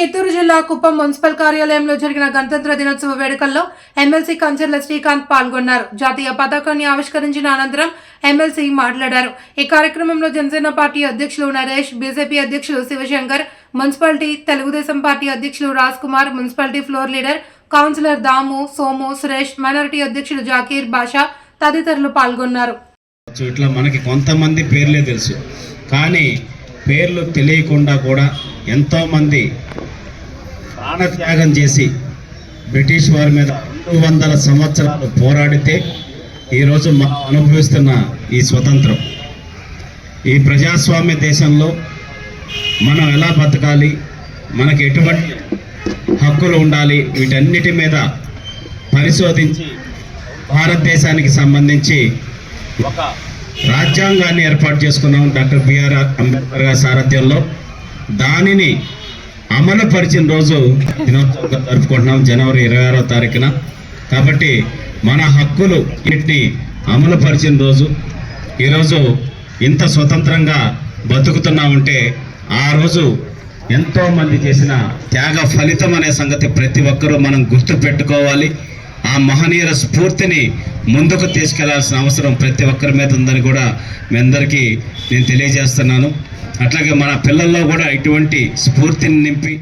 చిత్తూరు జిల్లా కుప్పం మున్సిపల్ కార్యాలయంలో జరిగిన గణతంత్ర దినోత్సవ వేడుకల్లో ఎమ్మెల్సీ కంచర్ల శ్రీకాంత్ పాల్గొన్నారు. జాతీయ పతాకాన్ని ఆవిష్కరించిన అనంతరం ఎమ్మెల్సీ మాట్లాడారు. ఈ కార్యక్రమంలో జనసేన పార్టీ అధ్యక్షులు నరేష్ బీజేపీ అధ్యక్షులు శివశంకర్ మున్సిపాలిటీ తెలుగుదేశం పార్టీ అధ్యక్షులు Raj Kumar municipality floor leader councillor Damu Somu Suresh minority అధ్యక్షులు జాకీర్ బాషా తదితరులు పాల్గొన్నారు. ఇట్లా మనకి కొంతమంది పేర్లే తెలుసు. కానీ పేర్లు తెలియకుండా కూడా ఎంతోమంది ప్రాణత్యాగం చేసి బ్రిటిష్ వారి మీద రెండు వందల సంవత్సరాలు పోరాడితే ఈరోజు మనం అనుభవిస్తున్న ఈ స్వతంత్రం. ఈ ప్రజాస్వామ్య దేశంలో మనం ఎలా బతకాలి మనకి ఎటువంటి హక్కులు ఉండాలి వీటన్నిటి మీద పరిశోధించి భారతదేశానికి సంబంధించి ఒక రాజ్యాంగాన్ని ఏర్పాటు చేసుకున్నాం డాక్టర్ బిఆర్ అంబేద్కర్ గారి సారథ్యంలో. దానిని అమలుపరిచిన రోజు దినోత్సవంగా జరుపుకుంటున్నాం జనవరి ఇరవై ఆరో తారీఖున. కాబట్టి మన హక్కులు వీటిని అమలుపరిచిన రోజు. ఈరోజు ఇంత స్వతంత్రంగా బతుకుతున్నామంటే ఆ రోజు ఎంతోమంది చేసిన త్యాగ ఫలితం అనే సంగతి ప్రతి ఒక్కరూ మనం గుర్తు పెట్టుకోవాలి ఆ మహనీయుల స్ఫూర్తిని ముందుకు తీసుకెళ్ళాల్సిన అవసరం ప్రతి ఒక్కరి మీద ఉందని కూడా మీ అందరికీ నేను తెలియజేస్తున్నాను. అట్లాగే మన పిల్లల్లో కూడా ఇటువంటి స్ఫూర్తిని నింపి